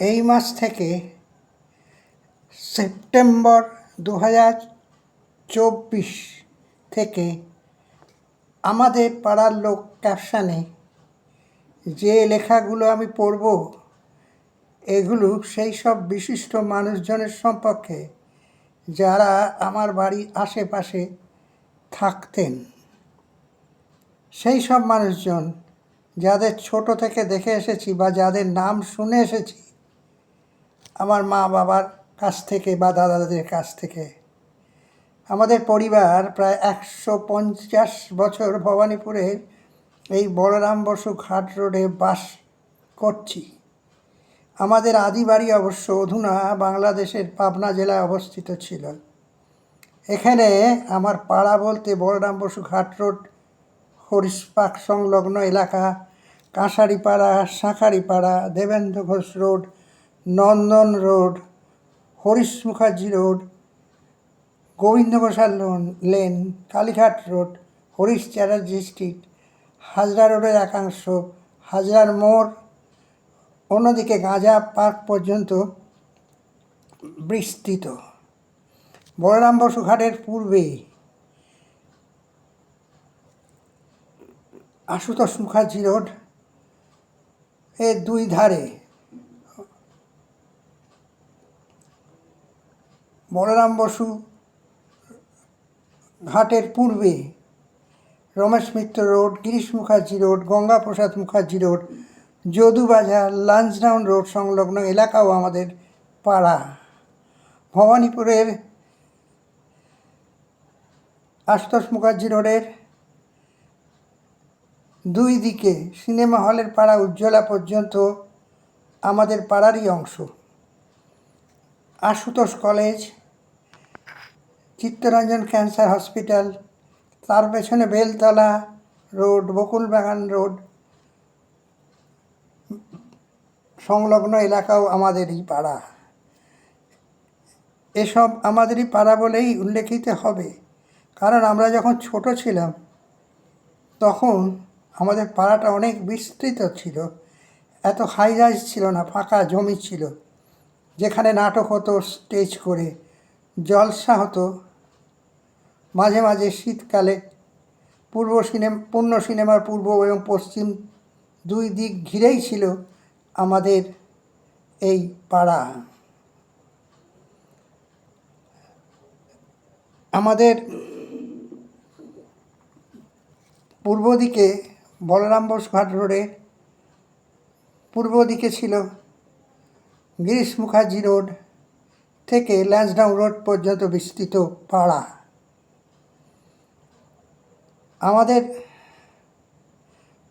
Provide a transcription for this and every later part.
এই মাস থেকে সেপ্টেম্বর দু হাজার চব্বিশ থেকে আমাদের পাড়ার লোক ক্যাপশানে যে লেখাগুলো আমি পড়ব, এগুলো সেই সব বিশিষ্ট মানুষজনের সম্পর্কে যারা আমার বাড়ির আশেপাশে থাকতেন। সেই সব মানুষজন যাদের ছোট থেকে দেখে এসেছি বা যাদের নাম শুনে এসেছি আমার মা বাবার কাছ থেকে বা দাদা দাদাদের কাছ থেকে। আমাদের পরিবার প্রায় একশো পঞ্চাশ বছর ভবানীপুরের এই বলরাম বসু ঘাট রোডে বাস করছি। আমাদের আদি বাড়ি অবশ্য অধুনা বাংলাদেশের পাবনা জেলায় অবস্থিত ছিল। এখানে আমার পাড়া বলতে বলরাম বসু ঘাট রোড, হরিশপাক সংলগ্ন এলাকা, Kansaripara, Shankharipara, Debendra Ghosh road Nandan road, Harish Mukherjee road Gobinda Ghoshal lane, Kalighat road, Harish Chatterjee street, Hazra রোডের একাংশ, হাজরার মোড়, অন্যদিকে গাঁজা পার্ক পর্যন্ত বিস্তৃত। বলরাম বসুঘাটের পূর্বে আশুতোষ মুখার্জি রোডের দুই ধারে বলরাম বসু, ঘাটের পূর্বে Ramesh Mitra road, Girish Mukherjee road, Ganga Prasad Mukherjee road Jadubazar Lansdowne road সংলগ্ন এলাকাও আমাদের পাড়া। ভবানীপুরের আশুতোষ মুখার্জি রোডের দুই দিকে সিনেমা হলের পাড়া উজ্জ্বলা পর্যন্ত আমাদের পাড়ারই অংশ। Ashutosh college Chittaranjan cancer hospital, তার পেছনে বেলতলা রোড, বকুলবাগান রোড, সংলগ্ন এলাকাও আমাদেরই পাড়া। এসব আমাদেরই পাড়া বলেই উল্লেখিত হবে, কারণ আমরা যখন ছোট ছিলাম, তখন আমাদের পাড়াটা অনেক বিস্তৃত ছিল। এত হাই রাইজ ছিল না, ফাঁকা জমি ছিল, যেখানে নাটক হতো স্টেজ করে, জলসা হতো মাঝে মাঝে শীতকালে পূর্ব সিনেমা, পূর্ণ সিনেমার পূর্ব এবং পশ্চিম দুই দিক ঘিরেই ছিল আমাদের এই পাড়া। আমাদের পূর্ব দিকে বলরাম বোস ঘাট রোডে, পূর্ব দিকে ছিল গিরিশ মুখার্জি রোড থেকে ল্যান্সডাউন রোড পর্যন্ত বিস্তৃত পাড়া। আমাদের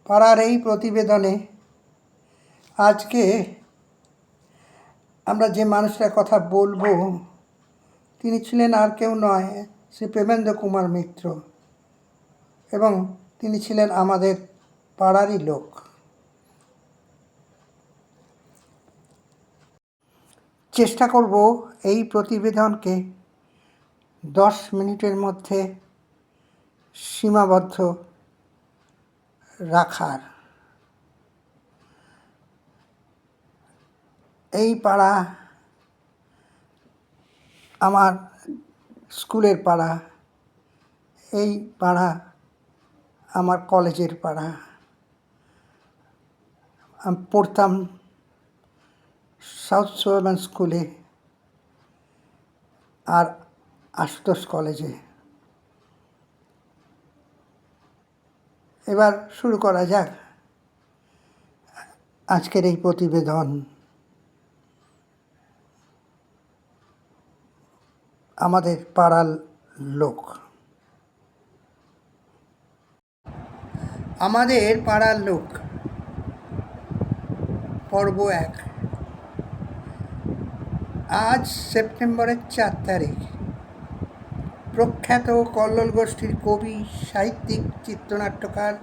পাড়ার এই প্রতিবেদনে আজকে আমরা যে মানুষটার কথা বলব, তিনি ছিলেন আর কেউ নয়, শ্রী প্রেমেন্দ্র কুমার মিত্র। এবং তিনি ছিলেন আমাদের পাড়ারই লোক। চেষ্টা করব এই প্রতিবেদনকে দশ মিনিটের মধ্যে সীমাবদ্ধ রাখার। এই পাড়া আমার স্কুলের পাড়া, এই পাড়া আমার কলেজের পাড়া। আমি পড়তাম সাউথ সুয়ারম্যান স্কুলে আর আশুতোষ কলেজে। এবার শুরু করা যাক। আজকের এই প্রতিবেদন। আমাদের পাড়ার লোক। আমাদের পাড়ার লোক। পর্ব এক। আজ সেপ্টেম্বরের চার তারিখ। প্রখ্যাত কল্লোল গোষ্ঠীর কবি, সাহিত্যিক, চিত্রনাট্যকার,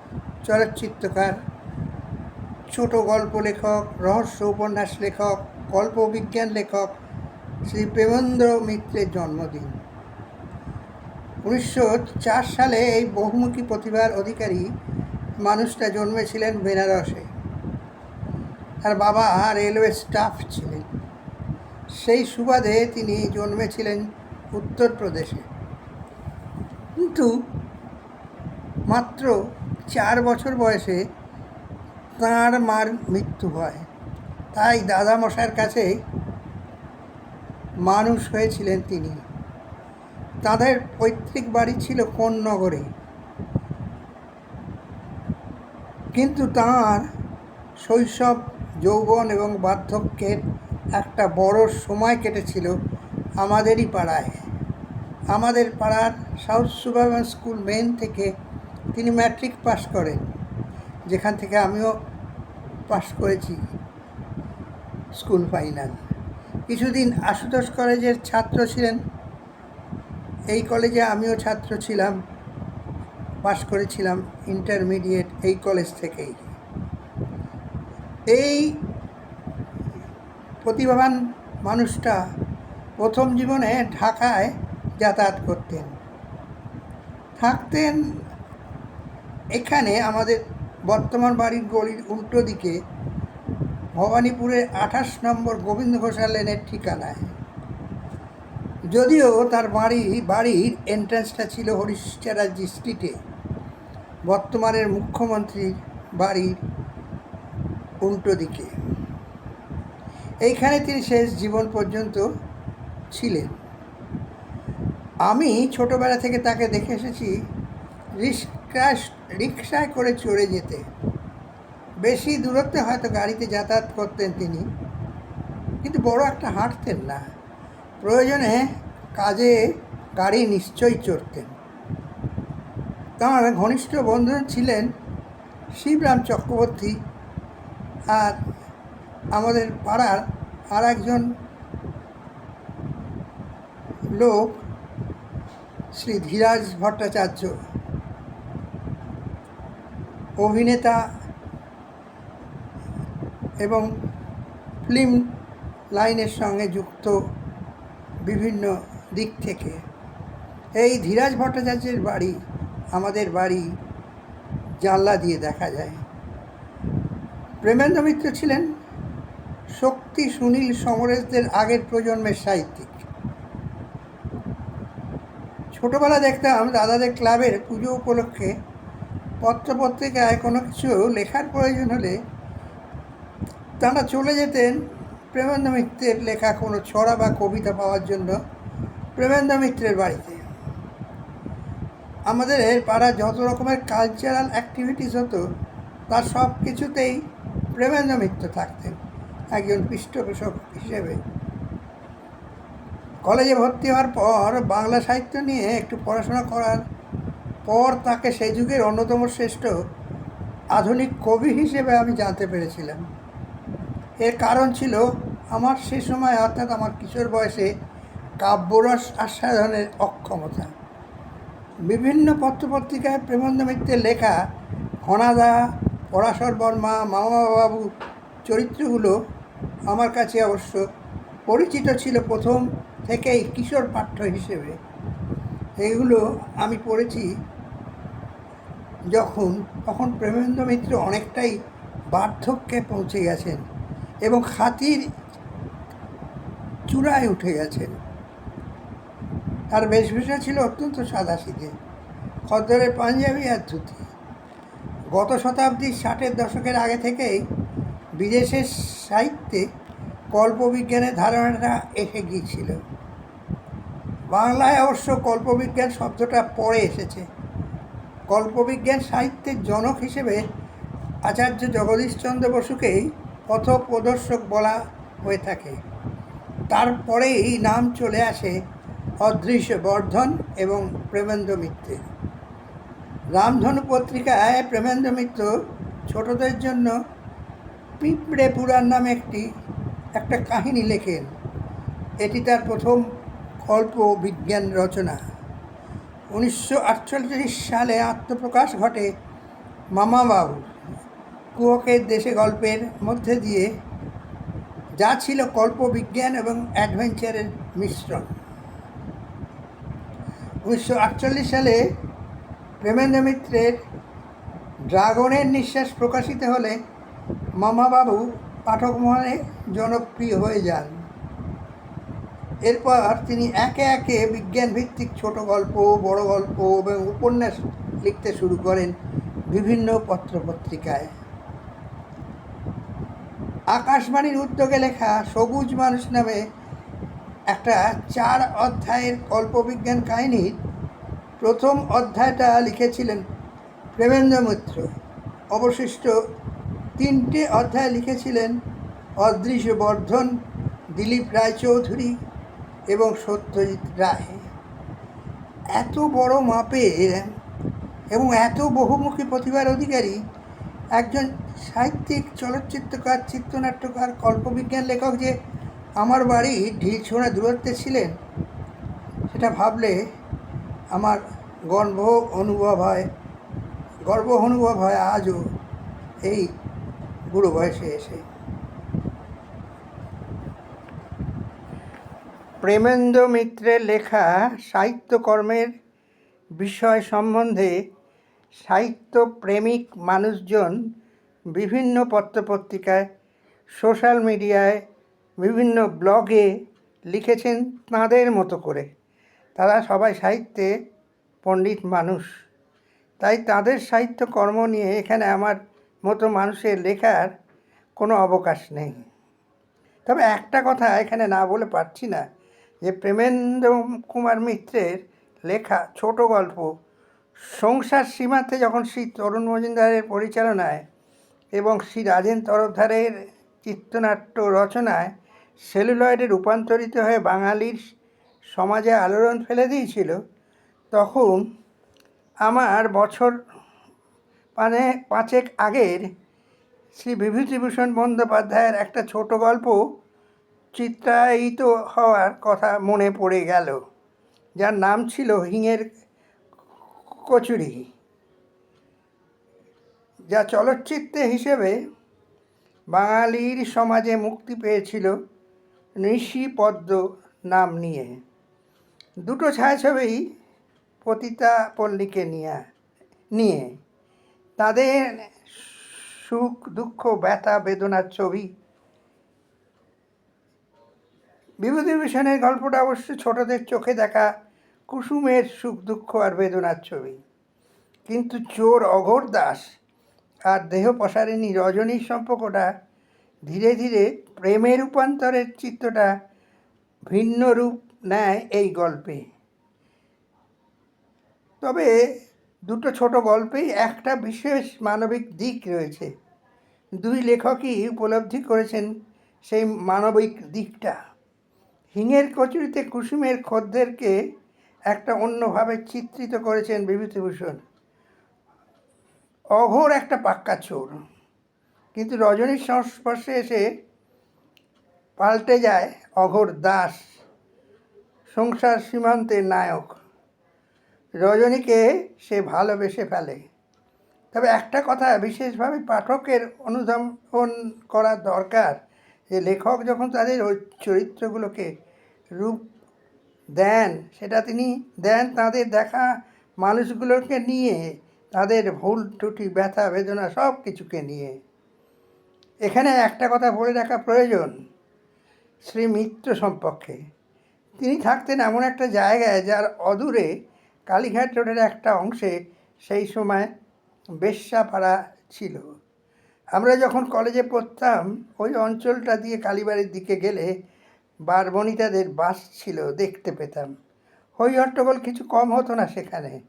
চলচ্চিত্রকার, ছোট গল্প লেখক, রহস্য উপন্যাস লেখক কল্পবিজ্ঞান লেখক শ্রী প্রেমেন্দ্র মিত্রের জন্মদিন। উনিশশো চার সালে এই বহুমুখী প্রতিভার অধিকারী মানুষটা জন্মেছিলেন বেনারসে। তার বাবা রেলওয়ে স্টাফ ছিলেন। সেই সুবাদে তিনি জন্মেছিলেন উত্তরপ্রদেশে। কিন্তু মাত্র চার বছর বয়সে তাঁর মার মৃত্যু হয়। তাই দাদামশাইয়ের কাছে মানুষ হয়েছিলেন তিনি। তাদের পৈতৃক বাড়ি ছিল কোন নগরে? কিন্তু তাঁর শৈশব, যৌবন এবং বার্ধক্যের একটা বড় সময় কেটেছিল আমাদেরই পাড়ায়। আমাদের পাড়ার সাউথ সুবারবান স্কুল মেন থেকে তিনি ম্যাট্রিক পাস করেন, যেখান থেকে আমিও পাস করেছি স্কুল ফাইনাল। কিছুদিন আশুতোষ কলেজের ছাত্র ছিলেন। এই কলেজে আমিও ছাত্র ছিলাম পাশ করেছিলাম ইন্টারমিডিয়েট এই কলেজ থেকেই। এই প্রতিভাবান মানুষটা প্রথম জীবনে ঢাকায় যাতায়াত করতেন। থাকতেন এখানে আমাদের বর্তমান বাড়ির গলির উল্টো দিকে ভবানীপুরের আঠাশ নম্বর গোবিন্দ ঘোষাল লেনের ঠিকানায়। যদিও তার বাড়ি, বাড়ির এন্ট্রান্সটা ছিল হরিশ চ্যাটার্জি স্ট্রিটে বর্তমানের মুখ্যমন্ত্রীর বাড়ির উল্টো দিকে। এইখানে তিনি শেষ জীবন পর্যন্ত ছিলেন। আমি ছোটবেলা থেকে তাকে দেখে এসেছি রিক্সা রিক্সায় করে চড়ে যেতে। বেশি দূরত্বে হয়তো গাড়িতে যাতায়াত করতেন তিনি। কিন্তু বড় একটা হাঁটতেন না। প্রয়োজনে কাজে গাড়ি নিশ্চয়ই চড়তেন। তাঁর ঘনিষ্ঠ বন্ধু ছিলেন শিবরাম চক্রবর্তী। আর আমাদের পাড়ার আর একজন লোক শ্রী ধীরাজ ভট্টাচার্য, অভিনেতা এবং ফিল্ম লাইনের সঙ্গে যুক্ত বিভিন্ন দিক থেকে। এই ধীরাজ ভট্টাচার্যের বাড়ি, আমাদের বাড়ি জানলা দিয়ে দেখা যায়। প্রেমেন্দ্র মিত্র ছিলেন শক্তি সুনীল সমরেশদের আগের প্রজন্মের সাহিত্যিক। ছোটোবেলা দেখতাম দাদাদের ক্লাবের পুজো উপলক্ষে পত্রপত্রিকায় কোনো কিছু লেখার প্রয়োজন হলে তারা চলে যেতেন প্রেমেন্দ্র মিত্রের লেখা কোনো ছড়া বা কবিতা পাওয়ার জন্য প্রেমেন্দ্র মিত্রের বাড়িতে। আমাদের পাড়া যত রকমের কালচারাল অ্যাক্টিভিটিস হতো, তার সব কিছুতেই প্রেমেন্দ্র মিত্র থাকতেন, একজন পৃষ্ঠপোষক হিসেবে। কলেজে ভর্তি হওয়ার পর বাংলা সাহিত্য নিয়ে একটু পড়াশোনা করার পর তাকে সেই যুগের অন্যতম শ্রেষ্ঠ আধুনিক কবি হিসেবে আমি জানতে পেরেছিলাম। এর কারণ ছিল আমার সে সময় অর্থাৎ আমার কিশোর বয়সে কাব্যরস আস্বাদনের অক্ষমতা। বিভিন্ন পত্রপত্রিকায় প্রেমন্দ মিত্রের লেখা ঘনাদা পরাশর বর্মা, মামাবাবু চরিত্রগুলো আমার কাছে অবশ্য পরিচিত ছিল প্রথম থেকেই কিশোর পাঠ্য হিসেবে এগুলো আমি পড়েছি যখন, তখন প্রেমেন্দ্র মিত্র অনেকটাই বার্ধক্যে পৌঁছে গেছেন এবং খাতির চূড়ায় উঠে গেছেন। তার বেশভূষা ছিল অত্যন্ত সাদাসিধে, খদ্দরের পাঞ্জাবি আর ধুতি। গত শতাব্দীর ষাটের দশকের আগে থেকেই বিদেশের সাহিত্যে কল্পবিজ্ঞানের ধারণাটা এসে গিয়েছিল। বাংলায় অবশ্য কল্পবিজ্ঞান শব্দটা পরে এসেছে। কল্পবিজ্ঞান সাহিত্যের জনক হিসেবে আচার্য জগদীশচন্দ্র বসুকেই পথ প্রদর্শক বলা হয়ে থাকে। তারপরেই নাম চলে আসে অদৃশ্য বর্ধন এবং প্রেমেন্দ্র মিত্রের রামধনু পত্রিকায় প্রেমেন্দ্র মিত্র ছোটদের জন্য পিঁপড়ে পুরাণ নামে একটি, একটা কাহিনী লেখেন। এটি তার প্রথম কল্প বিজ্ঞান রচনা। উনিশশো আটচল্লিশ সালে আত্মপ্রকাশ ঘটে মামাবাবু কুয়কের দেশে গল্পের মধ্যে দিয়ে যা ছিল কল্পবিজ্ঞান এবং অ্যাডভেঞ্চারের মিশ্রণ। উনিশশো আটচল্লিশ সালে প্রেমেন্দ্র মিত্রের ড্রাগনের নিঃশ্বাস প্রকাশিত হলে মামাবাবু পাঠক মনে জনপ্রিয় হয়ে যান। এরপর তিনি একে একে বিজ্ঞান ভিত্তিক ছোট গল্প, বড় গল্প এবং উপন্যাস লিখতে শুরু করেন বিভিন্ন পত্রপত্রিকায়। আকাশবাণীর উদ্যোগে লেখা সবুজ মানুষ নামে একটা চার অধ্যায়ের কল্পবিজ্ঞান কাহিনীর প্রথম অধ্যায়টা লিখেছিলেন প্রেমেন্দ্র মিত্র। অবশিষ্ট তিনটে অধ্যায় লিখেছিলেন অদৃশ্য বর্ধন দিলীপ রায়চৌধুরী এবং সত্যজিৎ রায় এত বড় মাপের এবং এত বহুমুখী প্রতিভার অধিকারী, একজন সাহিত্যিক, চলচ্চিত্রকার, চিত্রনাট্যকার, কল্পবিজ্ঞান লেখক যে আমার বাড়ি ঢিলছোড়া দূরত্বে ছিলেন, সেটা ভাবলে আমার গর্ব অনুভব হয়, গর্ব অনুভব হয় আজও এই বুড়ো বয়সে এসে। প্রেমেন্দ্র মিত্রের লেখা সাহিত্যকর্মের বিষয় সম্বন্ধে সাহিত্যপ্রেমিক মানুষজন বিভিন্ন পত্রপত্রিকায়, সোশ্যাল মিডিয়ায়, বিভিন্ন ব্লগে লিখেছেন তাঁদের মতো করে। তারা সবাই সাহিত্যে পণ্ডিত মানুষ। তাই তাদের সাহিত্যকর্ম নিয়ে এখানে আমার মতো মানুষের লেখার কোনো অবকাশ নেই। তবে একটা কথা এখানে না বলে পারছি না। যে প্রেমেন্দ্র কুমার মিত্রের লেখা ছোট গল্প, সংসার সীমান্তে যখন শ্রী তরুণ মজুমদারের পরিচালনায় এবং শ্রী রাজেন তরফদারের চিত্রনাট্য রচনায় সেলুলয়েডে রূপান্তরিত হয়ে বাঙালির সমাজে আলোড়ন ফেলে দিয়েছিল, তখন আমার বছর মানে পাঁচেক আগের শ্রী বিভূতিভূষণ বন্দ্যোপাধ্যায়ের একটা ছোট গল্প চিত্রায়িত হওয়ার কথা মনে পড়ে গেল, যার নাম ছিল হিঙের কচুরি, যা চলচ্চিত্রে হিসেবে বাঙালির সমাজে মুক্তি পেয়েছিল পদ্ম নাম নিয়ে। দুটো ছায়াছবি পতিতা পল্লীকে নিয়ে নিয়ে। তাদের সুখ, দুঃখ, ব্যথা, বেদনার ছবি বিভূতিভূষণের গল্পটা অবশ্য ছোটদের চোখে দেখা কুসুমের সুখ, দুঃখ আর বেদনার ছবি। কিন্তু চোর অঘোর দাস আর দেহ প্রসারিণী রজনীর সম্পর্কটা ধীরে ধীরে প্রেমে রূপান্তরের চিত্রটা ভিন্ন রূপ নেয় এই গল্পে। তবে দুটো ছোট গল্পেই একটা বিশেষ মানবিক দিক রয়েছে। দুই লেখকই উপলব্ধি করেছেন সেই মানবিক দিকটা। হিঙের কচুরিতে কুসুমের খদ্দেরকে একটা অন্যভাবে চিত্রিত করেছেন বিভূতিভূষণ। অঘোর একটা পাক্কা চোর। কিন্তু রজনীর সংস্পর্শে এসে পাল্টে যায় অঘোর দাস, সংসার সীমান্তের নায়ক। রজনীকে সে ভালোবেসে ফেলে। তবে একটা কথা বিশেষভাবে পাঠকের অনুধাবন করা দরকার, যে লেখক যখন তাদের ওই চরিত্রগুলোকে রূপ দেন। সেটা তিনি দেন তাদের দেখা মানুষগুলোকে নিয়ে, তাদের ভুল, ত্রুটি, ব্যথা, বেদনা সব কিছুকে নিয়ে। এখানে একটা কথা বলে রাখা প্রয়োজন শ্রী মিত্র সম্পর্কে। তিনি থাকতেন এমন একটা জায়গায় যার অদূরে কালীঘাট রোডের একটা অংশে সেই সময় বেশ্যাপাড়া ছিল। আমরা যখন কলেজে পড়তাম, ওই অঞ্চলটা দিয়ে কালীবাড়ির দিকে গেলে বারবনিতাদের বাস ছিল, দেখতে পেতাম। হই হট্টগোল কিছু কম হতো না সেখানে।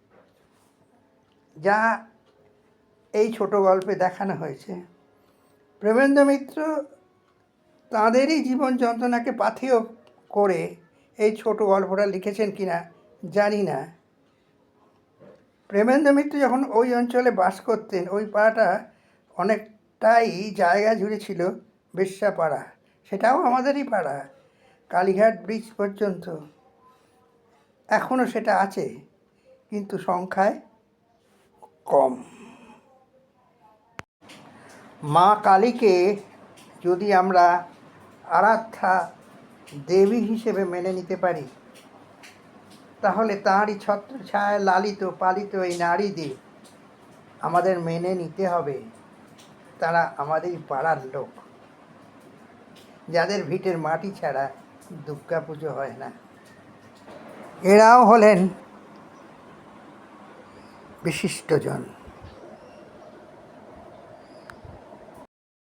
যা এই ছোট গল্পে দেখানো হয়েছে। প্রেমেন্দ্র মিত্র তাঁদেরই জীবন যন্ত্রণাকে পাথেয় করে এই ছোট গল্পটা লিখেছেন কিনা জানি না। প্রেমেন্দ্র মিত্র যখন ওই অঞ্চলে বাস করতেন, ওই পাড়াটা অনেকটাই জায়গা জুড়ে ছিল বেশ্যাপাড়া। সেটাও আমাদেরই পাড়া। কালীঘাট ব্রিজ পর্যন্ত। এখনও সেটা আছে, কিন্তু সংখ্যায় কম। মা কালীকে যদি আমরা আরাধ্যা দেবী হিসেবে মেনে নিতে পারি, তাহলে তাঁরই ছত্র ছায় লালিত, পালিত এই নারীদের আমাদের মেনে নিতে হবে। তারা আমাদেরই পাড়ার লোক। যাদের ভিটের মাটি ছাড়া দুর্গা পুজো হয় না। এরাও হলেন বিশিষ্টজন।